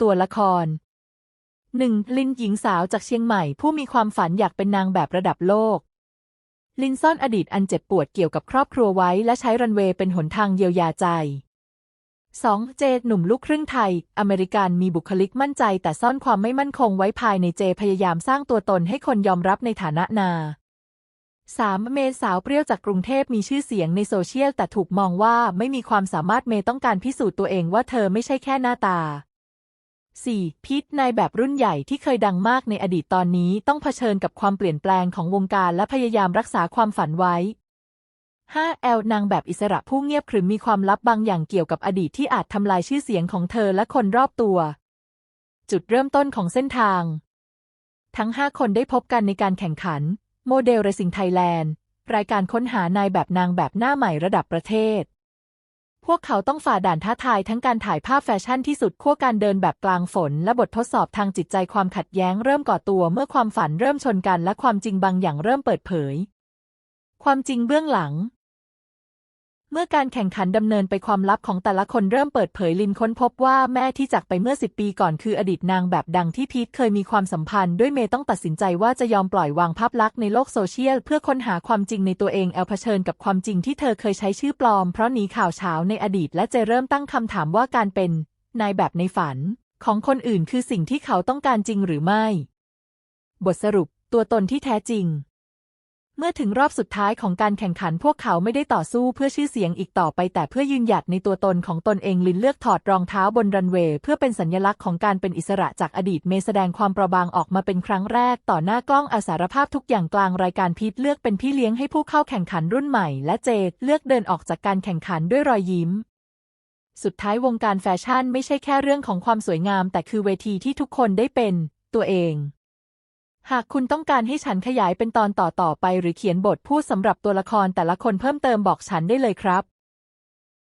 ตัวละคร 1. ลินหญิงสาวจากเชียงใหม่ ผู้มีความฝันอยากเป็นนางแบบระดับโลก ลินซ่อนอดีตอันเจ็บปวดเกี่ยวกับครอบครัวไว้และใช้รันเวย์เป็นหนทางเยียวยาใจ 2. เจหนุ่มลูกครึ่งไทย อเมริกันมีบุคลิกมั่นใจ แต่ซ่อนความไม่มั่นคงไว้ภายในเจพยายามสร้างตัวตนให้คนยอมรับในฐานะนา 3. เมย์สาวเปรี้ยวจากกรุงเทพมีชื่อเสียงในโซเชียลแต่ถูกมองว่าไม่มีความสามารถเมย์ต้องการพิสูจน์ตัวเองว่าเธอไม่ใช่แค่หน้าตา 4. พิษนายแบบรุ่นใหญ่ที่เคยดังมากในอดีตตอนนี้ต้องเผชิญกับความเปลี่ยนแปลงของวงการและพยายามรักษาความฝันไว้ 5. แอลนางแบบอิสระผู้เงียบขรึมมีความลับบางอย่างเกี่ยวกับอดีตที่อาจทำลายชื่อเสียงของเธอและคนรอบตัว จุดเริ่มต้นของเส้นทาง ทั้ง 5 คนได้พบกันในการแข่งขัน โมเดลเรซิงไทยแลนด์ รายการค้นหานายแบบนางแบบหน้าใหม่ระดับประเทศ พวกเขาต้องฝ่าด่านท้าทายทั้งการถ่ายภาพแฟชั่นที่สุดขั้วการเดินแบบกลางฝน และบททดสอบทางจิตใจความขัดแย้งเริ่มก่อตัวเมื่อความฝันเริ่มชนกันและความจริงบางอย่างเริ่มเปิดเผย ความจริงเบื้องหลัง เมื่อการแข่งขันดำเนินไปความลับของแต่ละคนเริ่มเปิดเผยลินค้นพบว่าแม่ที่จากไปเมื่อ10ปีก่อนคืออดีตนางแบบดังที่พีทเคยมีความสัมพันธ์ด้วยเมย์ต้องตัดสินใจว่าจะยอมปล่อยวางภาพลักษณ์ในโลกโซเชียล เพื่อค้นหาความจริงในตัวเองแอลเผชิญกับความจริงที่เธอเคยใช้ชื่อปลอม เพราะหนีข่าวเช้าในอดีต และเจเริ่มตั้งคำถามว่าการเป็นนายแบบในฝัน ของคนอื่นคือสิ่งที่เขาต้องการจริงหรือไม่ บทสรุป ตัวตนที่แท้จริง เมื่อถึงรอบสุดท้ายของการแข่งขันพวกเขาไม่ได้ต่อสู้เพื่อชื่อเสียงอีกต่อไป แต่เพื่อยืนหยัดในตัวตนของตนเองลินเลือกถอดรองเท้าบนรันเวย์เพื่อเป็นสัญลักษณ์ของการเป็นอิสระจากอดีตเมแสดงความประบางออกมาเป็นครั้งแรก ต่อหน้ากล้องอาสารภาพทุกอย่างกลางรายการพีทเลือกเป็นพี่เลี้ยงให้ผู้เข้าแข่งขันรุ่นใหม่ และเจดเลือกเดินออกจากการแข่งขันด้วยรอยยิ้มสุดท้ายวงการแฟชั่นไม่ใช่แค่เรื่องของความสวยงาม แต่คือเวทีที่ทุกคนได้เป็น ตัวเอง หากคุณต้องการให้ฉันขยายเป็นตอนต่อๆไป หรือเขียนบทพูดสำหรับตัวละครแต่ละคนเพิ่มเติมบอกฉันได้เลยครับ